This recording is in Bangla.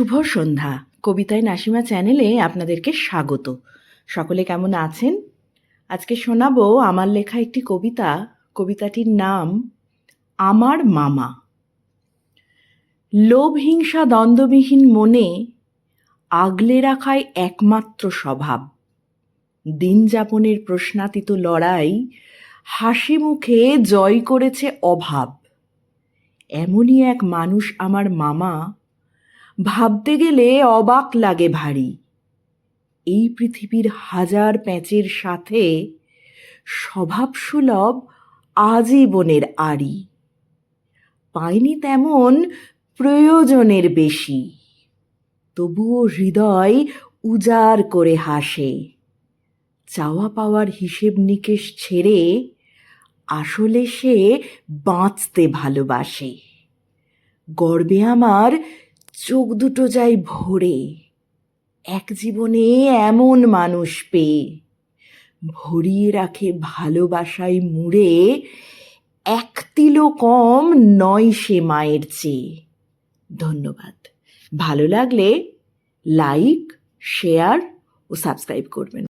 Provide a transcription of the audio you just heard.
শুভ সন্ধ্যা। কবিতায় নাসিমা চ্যানেলে আপনাদেরকে স্বাগত। সকলে কেমন আছেন? আজকে শোনাবো আমার লেখা একটি কবিতা। কবিতাটির নাম, আমার মামা। লোভ, হিংসা, দ্বন্দ্ববিহীন মনে আগলে রাখায় একমাত্র স্বভাব। দিন যাপনের প্রশ্নাতীত লড়াই হাসি মুখে জয় করেছে অভাব। এমনই এক মানুষ আমার মামা ভাবতে গেলে অবাক লাগে ভারী। এই পৃথিবীর হাজার প্যাঁচের সাথে স্বভাবসুলভ আজীবনের আড়ি। পাইনি তেমন প্রয়োজনের বেশি। তবুও হৃদয় উজাড় করে হাসে। চাওয়া পাওয়ার হিসেব নিকেশ ছেড়ে আসলে সে বাঁচতে ভালোবাসে। গর্বে আমার চোখ দুটো যাই ভরে। এক জীবনে এমন মানুষ পেয়ে, ভরিয়ে রাখে ভালোবাসায় মুড়ে, এক তিলো কম নয় সে মায়ের চেয়ে। ধন্যবাদ। ভালো লাগলে লাইক, শেয়ার ও সাবস্ক্রাইব করবেন।